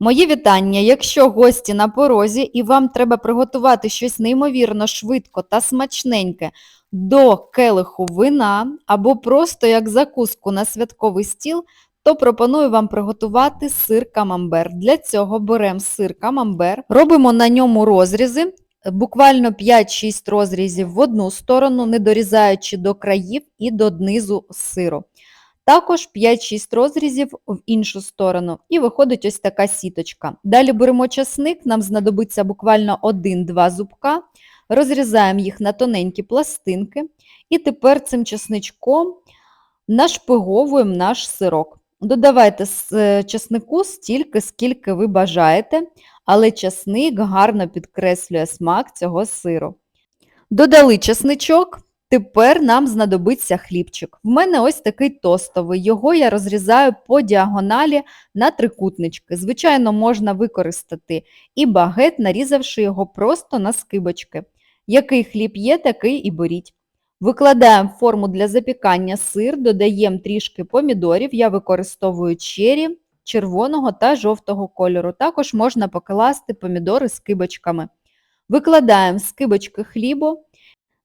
Мої вітання. Якщо гості на порозі і вам треба приготувати щось неймовірно швидко та смачненьке до келиху вина або просто як закуску на святковий стіл, то пропоную вам приготувати сир камамбер. Для цього беремо сир камамбер, робимо на ньому розрізи, буквально 5-6 розрізів в одну сторону, не дорізаючи до країв і до низу сиру. Також 5-6 розрізів в іншу сторону і виходить ось така сіточка. Далі беремо часник, нам знадобиться буквально 1-2 зубка, розрізаємо їх на тоненькі пластинки і тепер цим часничком нашпиговуємо наш сирок. Додавайте е, часнику стільки, скільки ви бажаєте, але часник гарно підкреслює смак цього сиру. Додали часничок, Тепер нам знадобиться хлібчик. В мене ось такий тостовий. Його я розрізаю по діагоналі на трикутнички. Звичайно, можна використати і багет, нарізавши його просто на скибочки. Який хліб є, такий і беріть. Викладаємо в форму для запікання сир, додаємо трішки помідорів. Я використовую чері червоного та жовтого кольору. Також можна покласти помідори з кибочками. Викладаємо скибочки хлібу.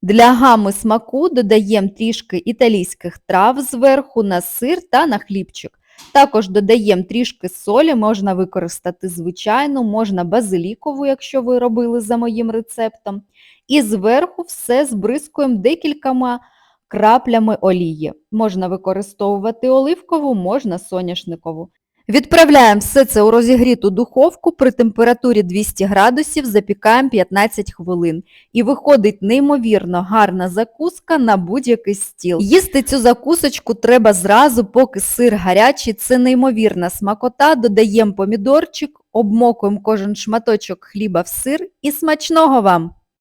Для гами смаку додаємо трішки італійських трав зверху на сир та на хлібчик. Також додаємо трішки солі, можна використати звичайну, можна базилікову, якщо ви робили за моїм рецептом. І зверху все збризкуємо декількома краплями олії. Можна використовувати оливкову, можна соняшникову. Відправляємо все це у розігріту духовку при температурі 200 градусів, запікаємо 15 хвилин. І виходить неймовірно гарна закуска на будь-який стіл. Їсти цю закусочку треба зразу, поки сир гарячий, це неймовірна смакота, додаємо помідорчик, обмокуємо кожен шматочок хліба в сир і смачного вам!